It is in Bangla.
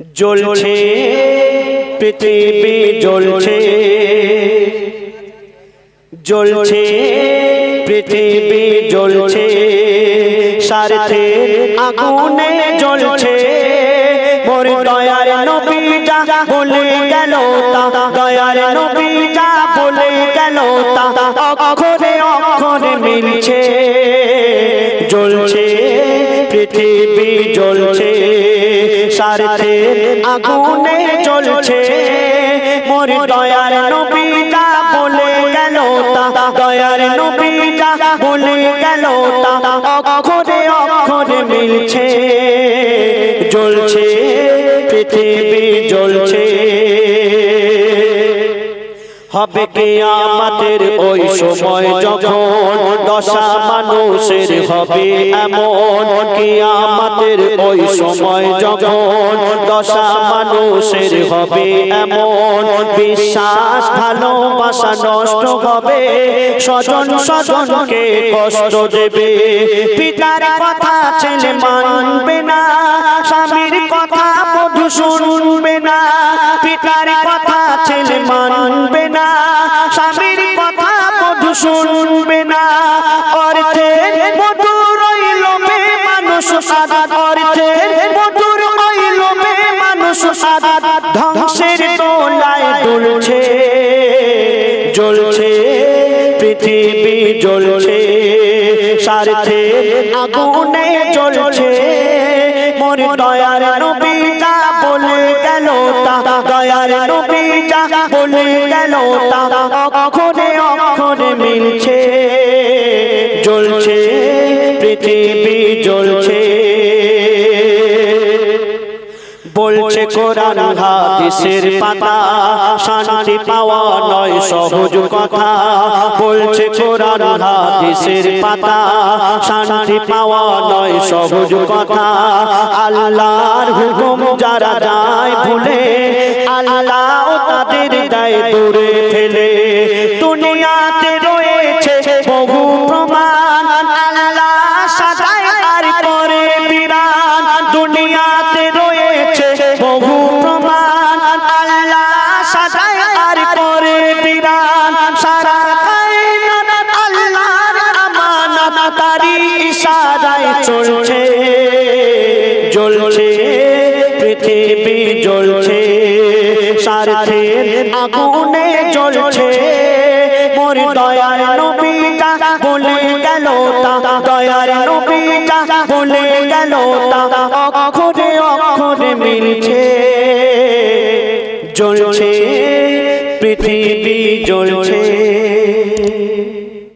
জ্বলছে পৃথিবী জ্বলছে। জ্বলছে পৃথিবী জ্বলছে। স্বার্থের আগুনে জ্বলছে। মোর দয়ার নবী যা বলে গেল তা দয়ার নবী যা বলে গেল তা অক্ষরে অক্ষরে মিলছে। স্বার্থের আগুনে চলছে মোর দয়ার নবী যা বলে গেল তা, দয়ার নবী যা বলে গেল তা, অক্ষরে অক্ষরে মিলছে, জ্বলছে, পৃথিবী জ্বলছে। হবে কে আমাদের ওই সময় যখন দশা মানুষের হবে এমন কে আমাদের ওই সময় যখন দশা মানুষের হবে এমন বিশ্বাস ভালোবাসা নষ্ট হবে। স্বজন স্বজনকে কষ্ট দেবে। পিতার কথা ছেলে মানবে না। স্বামীর কথা বধূ শুনবে না। পিতার কথা ছেলে মানবে না, স্বামীর কথা বধূ শুনবে না। অর্থের মধুর রইল মানুষ সাদা অর্থের মধুর রইল মানুষ সাদা ধ্বংসের দোলায় দুলছে জ্বলছে, পৃথিবী জ্বলছে স্বার্থের আগুনে জ্বলছে। মোর দয়ার নবী জ্বলছে পৃথিবী জ্বলছে। বলছে কোরআন, হাদিসের পাতা, শান্তি পাওয়া নয়, সহজ কথা। বলছে কোরআন, হাদিসের পাতা, শান্তি পাওয়া নয়, সহজ কথা। আল্লাহর হুকুম যারা যায় ভুলে, আল্লাহ তাদের দেয় দূরে ফেলে। চলছে, জ্বলছে, পৃথিবী জ্বলছে স্বার্থের আগুনে জ্বলছে। মোর দয়ার নবী যা বলে গেল তা, দয়ার নবী যা বলে গেল তা, অক্ষরে অক্ষরে মিলছে। জ্বলছে, পৃথিবী জ্বলছে।